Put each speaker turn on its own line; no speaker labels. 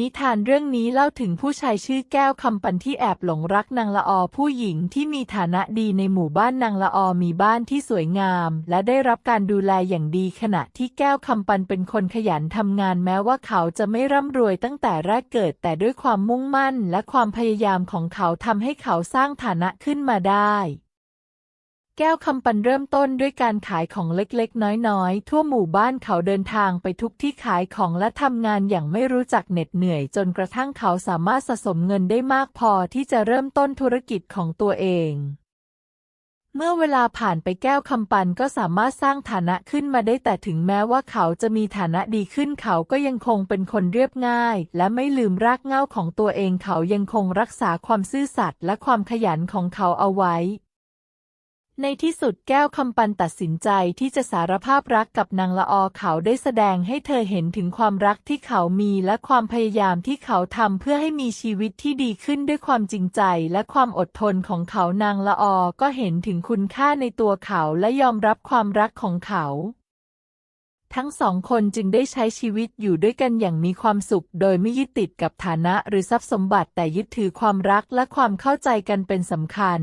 นิทานเรื่องนี้เล่าถึงผู้ชายชื่อแก้วคำปันที่แอบหลงรักนางละอผู้หญิงที่มีฐานะดีในหมู่บ้านนางละออมีบ้านที่สวยงาม และได้รับการดูแลอย่างดีขณะที่แก้วคำปันเป็นคนขยันทำงานแม้ว่าเขาจะไม่ร่ำรวยตั้งแต่แรกเกิด แต่ด้วยความมุ่งมั่น และความพยายามของเขาทำให้เขาสร้างฐานะขึ้นมาได้ แก้วคำปันเริ่มต้นด้วยการขายของเล็กๆ น้อยๆ ทั่วหมู่บ้านเขาเดินทางไปทุกที่ขายของและทำงานอย่างไม่รู้จักเหน็ดเหนื่อย จนกระทั่งเขาสามารถสะสมเงินได้มากพอที่จะเริ่มต้นธุรกิจของตัวเอง เมื่อเวลาผ่านไปแก้วคำปันก็สามารถสร้างฐานะขึ้นมาได้แต่ถึงแม้ว่าเขาจะมีฐานะดีขึ้นเขาก็ยังคงเป็นคนเรียบง่าย และไม่ลืมรากเหง้าของตัวเองเขายังคงรักษาความซื่อสัตย์และความขยันของเขาเอาไว้ ในที่สุดแก้วคำปันตัดสินใจที่จะสารภาพรักกับนางละออเขาได้แสดงให้เธอเห็นถึงความรักที่เขามีและความพยายามที่เขาทำเพื่อให้มีชีวิตที่ดีขึ้นด้วยความจริงใจและความอดทนของเขานางละออก็เห็นถึงคุณค่าในตัวเขาและยอมรับความรักของเขา ทั้งสองคนจึงได้ใช้ชีวิตอยู่ด้วยกันอย่างมีความสุข โดยไม่ยึดติดกับฐานะหรือทรัพย์สมบัติแต่ยึดถือความรักและความเข้าใจกันเป็นสำคัญ